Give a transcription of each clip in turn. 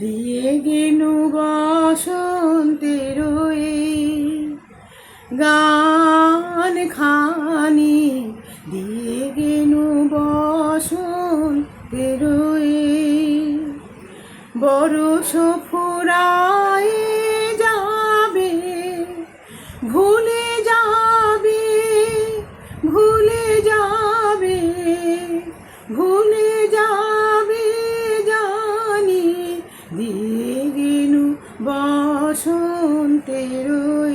দিয়ে গেনু এই গান খানি। দিয়ে গেনু এই বরষ ফুরায় যাবে, ভুলে যাবে ভুলে যাবে ভুলে যাবে। বসন্তের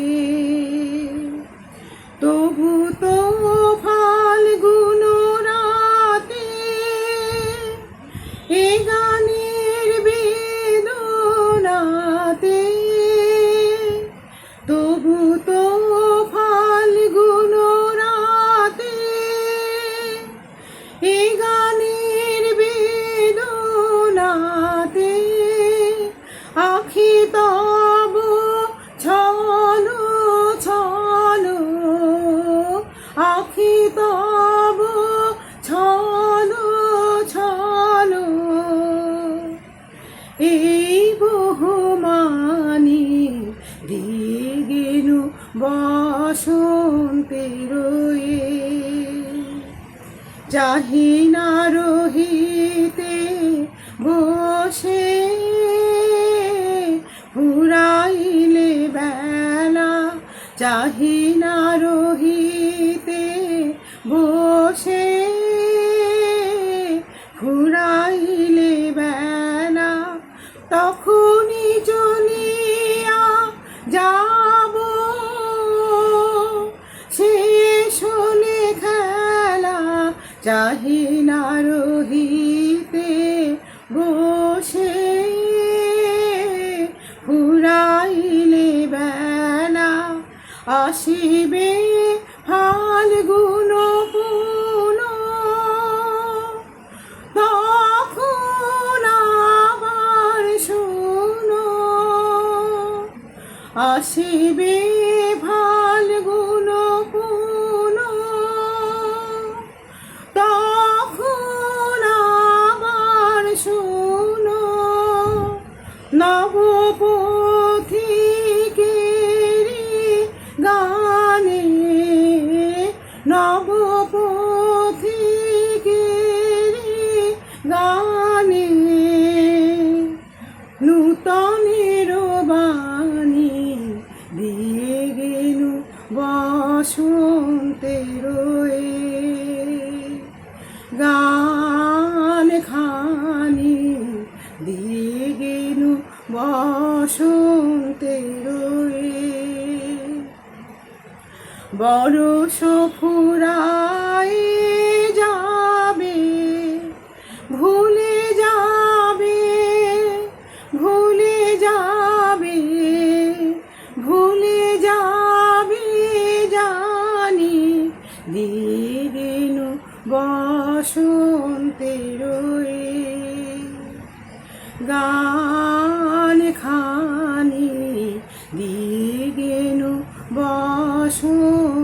এ। তবু তো ফাল্গুন রাতে এ গানের বেদনাতে তবু তো ফাল্গুন রাতে এ গানের বেদনাতে আখি তব তব ছলো ছলো এই বহুমানি দিয়ে গেনু বসন্তের এ। চাহিনা রহিতে বসে ফুরাইলে বেলা চাহিনা রহিতে বসে ফুরাইলে বেলা, তখনই চলিয়া যাব। শেষ হলে খেলা চাহিনা রহিতে বসে ফুরাইলে বেলা। আসিবে ফাল্গুন আসিবে ফাল্গুন পুন। তখন আবার শোনো নবপথিকেরি গানে নবপথিকেরি গানে বসন্তের রয়ে গান খানি দিয়ে গেলু বসন্তের এ। বড় ফুরায় এ। গান খানি দিয়ে গেনু বসন্ত